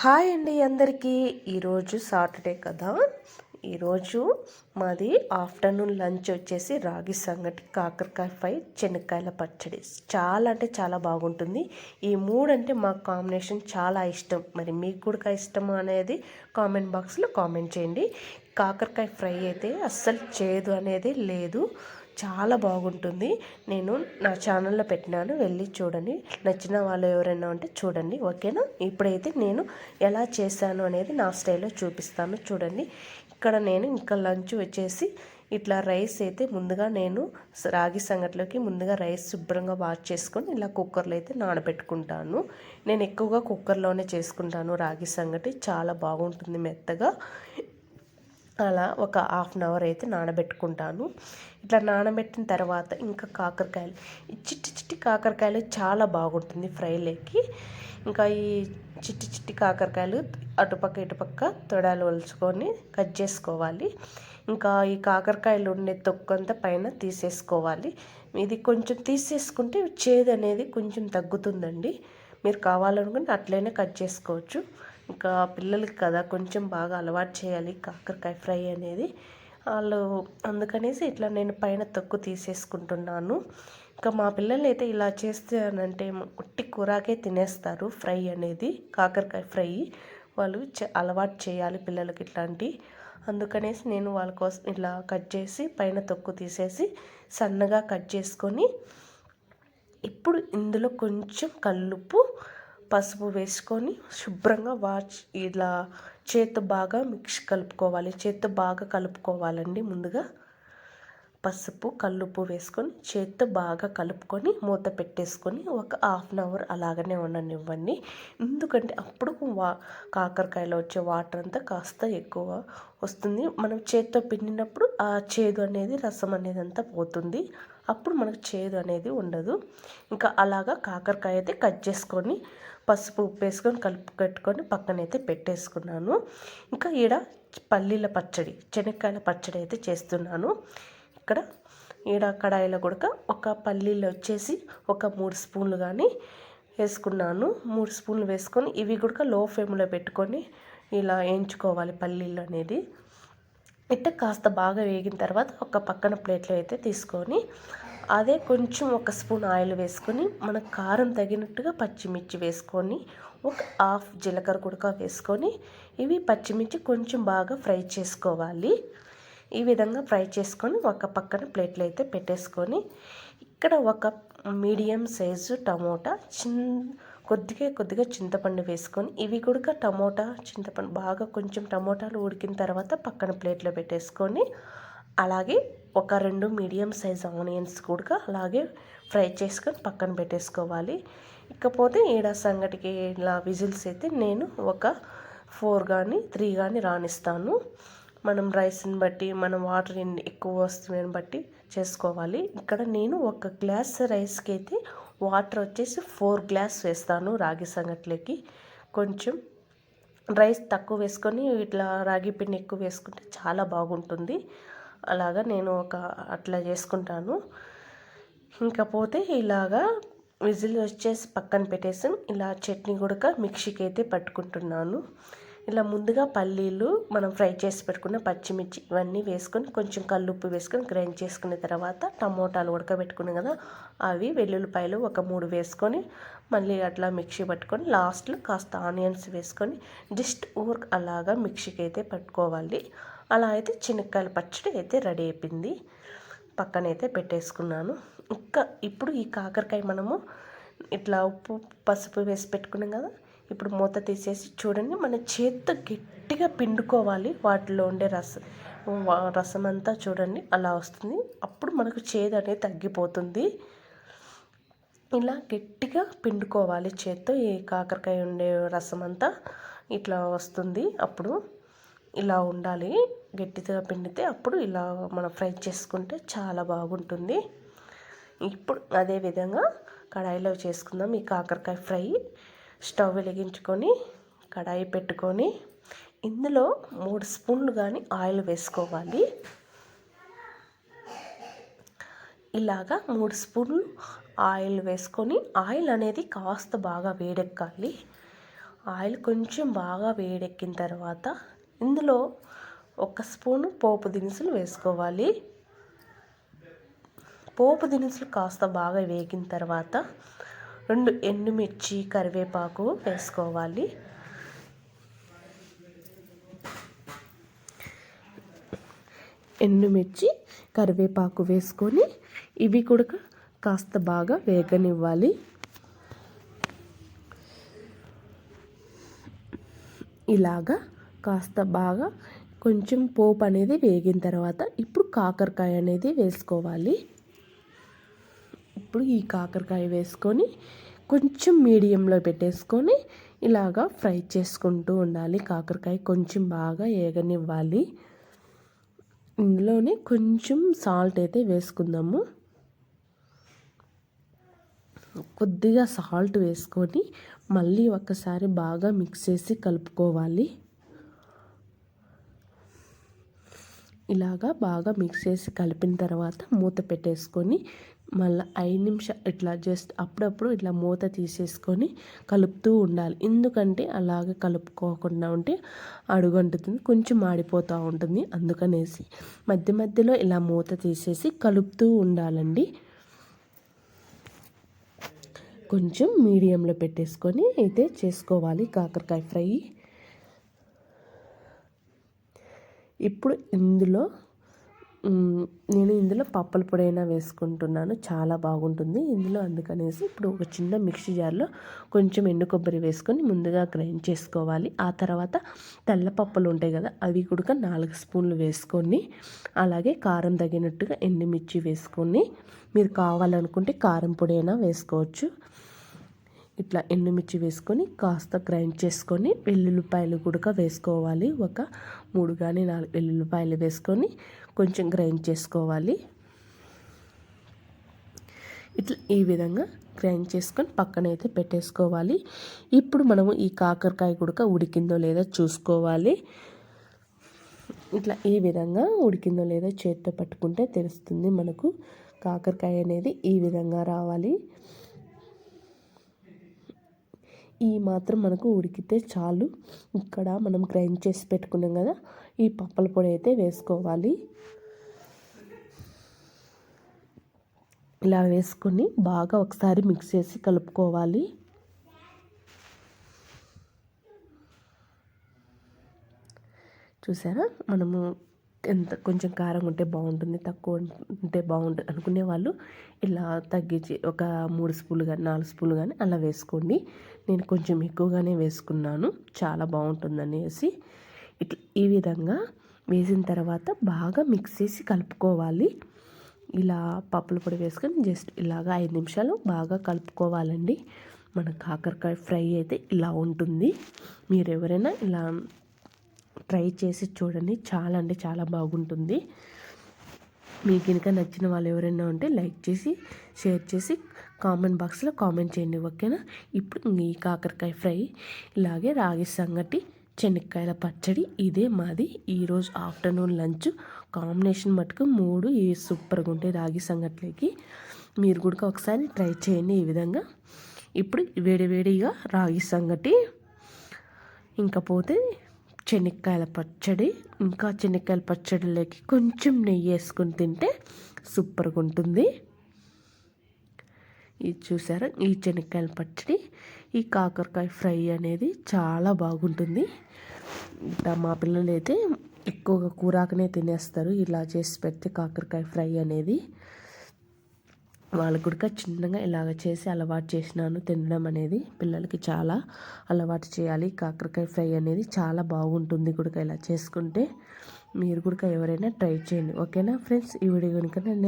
Hi అండి అందరికీ. ఈరోజు సాటర్డే కదా. ఈరోజు మాది ఆఫ్టర్నూన్ లంచ్ వచ్చేసి రాగి సంగటి కాకరకాయ ఫ్రై శనక్కాయల పచ్చడి. చాలా అంటే చాలా బాగుంటుంది. ఈ మూడు అంటే మాకు కాంబినేషన్ చాలా ఇష్టం. మరి మీకు కూడా ఇష్టం అనేది కామెంట్ బాక్స్లో కామెంట్ చేయండి. కాకరకాయ ఫ్రై అయితే అస్సలు చేదు అనేది లేదు. చాలా బాగుంటుంది. నేను నా ఛానల్లో పెట్టినాను. వెళ్ళి చూడండి. నచ్చిన వాళ్ళు ఎవరైనా ఉంటే చూడండి. ఓకేనా? ఇప్పుడైతే నేను ఎలా చేశాను అనేది నా స్టైల్లో చూపిస్తాను. చూడండి. ఇక్కడ నేను ఇంకా లంచ్ వచ్చేసి ఇట్లా రైస్ అయితే ముందుగా నేను రాగి సంగట్లోకి ముందుగా రైస్ శుభ్రంగా వాష్ చేసుకొని ఇలా కుక్కర్లో అయితే నానబెట్టుకుంటాను. నేను ఎక్కువగా కుక్కర్లోనే చేసుకుంటాను రాగి సంగటి. చాలా బాగుంటుంది మెత్తగా. అలా ఒక హాఫ్ అన్ అవర్ అయితే నానబెట్టుకుంటాను. ఇట్లా నానబెట్టిన తర్వాత ఇంకా కాకరకాయలు. చిట్టి చిట్టి కాకరకాయలు చాలా బాగుంటుంది ఫ్రైలోకి. ఇంకా ఈ చిట్టి చిట్టి కాకరకాయలు అటుపక్క ఇటుపక్క తొడాలు ఒలుచుకొని కట్ చేసుకోవాలి. ఇంకా ఈ కాకరకాయలు ఉండే తొక్కంతా పైన తీసేసుకోవాలి. ఇది కొంచెం తీసేసుకుంటే చేదు అనేది కొంచెం తగ్గుతుందండి. మీరు కావాలనుకుంటే అట్లనే కట్ చేసుకోవచ్చు. ఇంకా పిల్లలకి కదా కొంచెం బాగా అలవాటు చేయాలి కాకరకాయ ఫ్రై అనేది. వాళ్ళు అందుకనేసి ఇట్లా నేను పైన తొక్కు తీసేసుకుంటున్నాను. ఇంకా మా పిల్లలు అయితే ఇలా చేస్తే అంటే ఉట్టి కూరాకే తినేస్తారు ఫ్రై అనేది కాకరకాయ ఫ్రై. వాళ్ళు అలవాటు చేయాలి పిల్లలకి ఇట్లాంటి. అందుకనేసి నేను వాళ్ళ కోసం ఇలా కట్ చేసి పైన తొక్కు తీసేసి సన్నగా కట్ చేసుకొని ఇప్పుడు ఇందులో కొంచెం కల్లుప్పు పసుపు వేసుకొని శుభ్రంగా వాచ్ ఇలా చేత్తో బాగా మిక్స్ కలుపుకోవాలి. చేత్తో బాగా కలుపుకోవాలండి ముందుగా. పసుపు కల్లుప్పు వేసుకొని చేత్తో బాగా కలుపుకొని మూత పెట్టేసుకొని ఒక హాఫ్ అన్ అవర్ అలాగనే ఉండనివ్వండి. ఎందుకంటే అప్పుడు వా కాకరకాయలో వచ్చే వాటర్ అంతా కాస్త ఎక్కువ వస్తుంది. మనం చేత్తో పిండినప్పుడు ఆ చేదు అనేది రసం అనేది అంతా పోతుంది. అప్పుడు మనకు చేదు అనేది ఉండదు. ఇంకా అలాగా కాకరకాయ అయితే కట్ చేసుకొని పసుపు ఉప్పు వేసుకొని కలుపు కట్టుకొని పక్కనైతే పెట్టేసుకున్నాను. ఇంకా ఈడ పల్లీల పచ్చడి శనక్కాయల పచ్చడి అయితే చేస్తున్నాను. ఇక్కడ ఈడ కడాయిలో కూడా ఒక పల్లీలు వచ్చేసి ఒక మూడు స్పూన్లు కానీ వేసుకున్నాను. మూడు స్పూన్లు వేసుకొని ఇవి కూడా లో ఫ్లేమ్లో పెట్టుకొని ఇలా వేయించుకోవాలి పల్లీలు అనేది. ఇట్ట కాస్త బాగా వేగిన తర్వాత ఒక పక్కన ప్లేట్లో అయితే తీసుకొని అదే కొంచెం ఒక స్పూన్ ఆయిల్ వేసుకొని మన కారం తగినట్టుగా పచ్చిమిర్చి వేసుకొని ఒక హాఫ్ జీలకర్ర కుడక వేసుకొని ఇవి పచ్చిమిర్చి కొంచెం బాగా ఫ్రై చేసుకోవాలి. ఈ విధంగా ఫ్రై చేసుకొని ఒక పక్కన ప్లేట్లో అయితే పెట్టేసుకొని ఇక్కడ ఒక మీడియం సైజు టమోటా చిన్ కొద్దిగా కొద్దిగా చింతపండు వేసుకొని ఇవి కూడా టమోటా చింతపండు బాగా కొంచెం టమోటాలు ఉడికిన తర్వాత పక్కన ప్లేట్లో పెట్టేసుకొని అలాగే ఒక రెండు మీడియం సైజ్ ఆనియన్స్ కూడా అలాగే ఫ్రై చేసుకొని పక్కన పెట్టేసుకోవాలి. ఇకపోతే ఈడ సంగటికి ఇలా విజిల్స్ అయితే నేను ఒక ఫోర్ కానీ త్రీ కానీ రాణిస్తాను మనం రైస్ని బట్టి మనం వాటర్ ఎక్కువ వస్తుందని బట్టి చేసుకోవాలి. ఇక్కడ నేను ఒక గ్లాస్ రైస్కి అయితే వాటర్ వచ్చేసి ఫోర్ గ్లాస్ వేస్తాను రాగి సంగట్లకి. కొంచెం రైస్ తక్కువ వేసుకొని ఇట్లా రాగి పిండి ఎక్కువ వేసుకుంటే చాలా బాగుంటుంది. అలాగా నేను ఒక అట్లా చేసుకుంటాను. ఇంకా పోతే ఇలాగా విజిల్ వచ్చేసి పక్కన పెట్టేసి ఇలా చట్నీ కూడా మిక్సీకి అయితే పట్టుకుంటున్నాను. ఇలా ముందుగా పల్లీలు మనం ఫ్రై చేసి పెట్టుకున్న పచ్చిమిర్చి ఇవన్నీ వేసుకొని కొంచెం కల్లుప్పు వేసుకొని గ్రైండ్ చేసుకున్న తర్వాత టమోటాలు ఉడకబెట్టుకున్నాం కదా అవి వెల్లుల్లిపాయలు ఒక మూడు వేసుకొని మళ్ళీ అట్లా మిక్సీ పట్టుకొని లాస్ట్లో కాస్త ఆనియన్స్ వేసుకొని జస్ట్ ఊర్ అలాగా మిక్సీకి అయితే పట్టుకోవాలి. అలా అయితే శనక్కాయల పచ్చడి అయితే రెడీ అయిపోయింది. పక్కనైతే పెట్టేసుకున్నాను. ఇంకా ఇప్పుడు ఈ కాకరకాయ మనము ఇట్లా ఉప్పు పసుపు వేసి పెట్టుకున్నాం కదా ఇప్పుడు మూత తీసేసి చూడండి మన చేత్తో గట్టిగా పిండుకోవాలి. వాటిలో ఉండే రసం రసం అంతా చూడండి అలా వస్తుంది. అప్పుడు మనకు చేదు అనేది తగ్గిపోతుంది. ఇలా గట్టిగా పిండుకోవాలి చేత్తో. ఈ కాకరకాయ ఉండే రసం అంతా ఇట్లా వస్తుంది. అప్పుడు ఇలా ఉండాలి. గట్టిగా పిండితే అప్పుడు ఇలా మనం ఫ్రై చేసుకుంటే చాలా బాగుంటుంది. ఇప్పుడు అదే విధంగా కడాయిలో చేసుకుందాం. ఈ కాకరకాయ ఫ్రై స్టవ్ వెలిగించుకొని కడాయి పెట్టుకొని ఇందులో మూడు స్పూన్లు కానీ ఆయిల్ వేసుకోవాలి. ఇలాగా మూడు స్పూన్లు ఆయిల్ వేసుకొని ఆయిల్ అనేది కాస్త బాగా వేడెక్కాలి. ఆయిల్ కొంచెం బాగా వేడెక్కిన తర్వాత ఇందులో ఒక స్పూను పోపు దినుసులు వేసుకోవాలి. పోపు దినుసులు కాస్త బాగా వేగిన తర్వాత రెండు ఎండుమిర్చి కరివేపాకు వేసుకోవాలి. ఎండుమిర్చి కరివేపాకు వేసుకొని ఇవి కూడా కాస్త బాగా వేగనివ్వాలి. ఇలాగా కాస్త బాగా కొంచెం పోపు అనేది వేగిన తర్వాత ఇప్పుడు కాకరకాయ అనేది వేసుకోవాలి. ఇప్పుడు ఈ కాకరకాయ వేసుకొని కొంచెం మీడియంలో పెట్టేసుకొని ఇలాగా ఫ్రై చేసుకుంటూ ఉండాలి. కాకరకాయ కొంచెం బాగా ఏగనివ్వాలి. ఇందులోనే కొంచెం సాల్ట్ అయితే వేసుకుందాము. కొద్దిగా సాల్ట్ వేసుకొని మళ్ళీ ఒకసారి బాగా మిక్స్ చేసి కలుపుకోవాలి. ఇలాగా బాగా మిక్స్ చేసి కలిపిన తర్వాత మూత పెట్టేసుకొని మళ్ళీ ఐదు నిమిషాలు ఇట్లా జస్ట్ అప్పుడప్పుడు ఇట్లా మూత తీసేసుకొని కలుపుతూ ఉండాలి. ఎందుకంటే అలాగే కలుపుకోకుండా ఉంటే అడుగంటుతుంది కొంచెం మాడిపోతూ ఉంటుంది అందుకనేసి. మధ్య మధ్యలో ఇలా మూత తీసేసి కలుపుతూ ఉండాలండి. కొంచెం మీడియంలో పెట్టేసుకొని అయితే చేసుకోవాలి. కాకరకాయ ఫ్రై ఇప్పుడు ఇందులో నేను ఇందులో పప్పుల పొడి అయినా వేసుకుంటున్నాను. చాలా బాగుంటుంది ఇందులో. అందుకనేసి ఇప్పుడు ఒక చిన్న మిక్సీ జార్లో కొంచెం ఎండు కొబ్బరి వేసుకొని ముందుగా గ్రైండ్ చేసుకోవాలి. ఆ తర్వాత తెల్ల పప్పులు ఉంటాయి కదా అవి కూడా నాలుగు స్పూన్లు వేసుకొని అలాగే కారం తగినట్టుగా ఎండుమిర్చి వేసుకొని మీరు కావాలనుకుంటే కారం పొడి అయినా వేసుకోవచ్చు. ఇట్లా ఎండుమిర్చి వేసుకొని కాస్త గ్రైండ్ చేసుకొని వెల్లుల్లిపాయలు కూడా వేసుకోవాలి. ఒక మూడు కానీ నాలుగు వెల్లుల్లిపాయలు వేసుకొని కొంచెం గ్రైండ్ చేసుకోవాలి. ఇట్లా ఈ విధంగా గ్రైండ్ చేసుకొని పక్కన అయితే పెట్టేసుకోవాలి. ఇప్పుడు మనము ఈ కాకరకాయ గుడక ఉడికిందో లేదో చూసుకోవాలి. ఇట్లా ఈ విధంగా ఉడికిందో లేదో చేతితో పట్టుకుంటే తెలుస్తుంది మనకు. కాకరకాయ అనేది ఈ విధంగా రావాలి. ఈ మాత్రం మనకు ఉడికితే చాలు. ఇక్కడ మనం గ్రైండ్ చేసి పెట్టుకున్నాం కదా ఈ పప్పల పొడి అయితే వేసుకోవాలి. ఇలా వేసుకొని బాగా ఒకసారి మిక్స్ చేసి కలుపుకోవాలి. చూసారా? మనము ఎంత కొంచెం కారం ఉంటే బాగుంటుంది తక్కువ ఉంటే బాగుంటుంది అనుకునే వాళ్ళు ఇలా తగ్గించి ఒక మూడు స్పూన్లు కానీ నాలుగు స్పూన్లు కానీ అలా వేసుకోండి. నేను కొంచెం ఎక్కువగానే వేసుకున్నాను చాలా బాగుంటుంది అనేసి ఇట్లా ఈ విధంగా వేసిన తర్వాత బాగా మిక్స్ చేసి కలుపుకోవాలి. ఇలా పప్పుల పొడి వేసుకొని జస్ట్ ఇలాగా ఐదు నిమిషాలు బాగా కలుపుకోవాలండి. మన కాకరకాయ ఫ్రై అయితే ఇలా ఉంటుంది. మీరు ఎవరైనా ఇలా ట్రై చేసి చూడండి. చాలా అంటే చాలా బాగుంటుంది. మీకు కనుక నచ్చిన వాళ్ళు ఎవరైనా ఉంటే లైక్ చేసి షేర్ చేసి కామెంట్ బాక్స్లో కామెంట్ చేయండి. ఓకేనా? ఇప్పుడు ఈ కాకరకాయ ఫ్రై ఇలాగే రాగి సంగటి చెనక్కాయల పచ్చడి ఇదే మాది ఈరోజు ఆఫ్టర్నూన్ లంచ్. కాంబినేషన్ మటుకు మూడు ఈ సూపర్గా ఉంటాయి రాగి సంగట్లకి. మీరు కూడా ఒకసారి ట్రై చేయండి ఈ విధంగా. ఇప్పుడు వేడివేడిగా రాగి సంగటి ఇంకా పోతే చెనిక్కాయల పచ్చడి ఇంకా చెనిక్కాయల పచ్చడిలోకి కొంచెం నెయ్యి వేసుకొని తింటే సూపర్గా ఉంటుంది. ఇది చూసారా? ఈ చెనిక్కాయల పచ్చడి ఈ కాకరకాయ ఫ్రై అనేది చాలా బాగుంటుంది. ఇంకా మా పిల్లలు అయితే ఎక్కువగా కూరాకనే తినేస్తారు. ఇలా చేసి పెడితే కాకరకాయ ఫ్రై అనేది వాళ్ళకు కూడా చిన్నగా ఇలాగ చేసి అలవాటు చేసినాను. తినడం అనేది పిల్లలకి చాలా అలవాటు చేయాలి. కాకరకాయ ఫ్రై అనేది చాలా బాగుంటుంది కూడా ఇలా చేసుకుంటే. మీరు కూడా ఎవరైనా ట్రై చేయండి. ఓకేనా ఫ్రెండ్స్? ఈ వీడియో కనుక నేను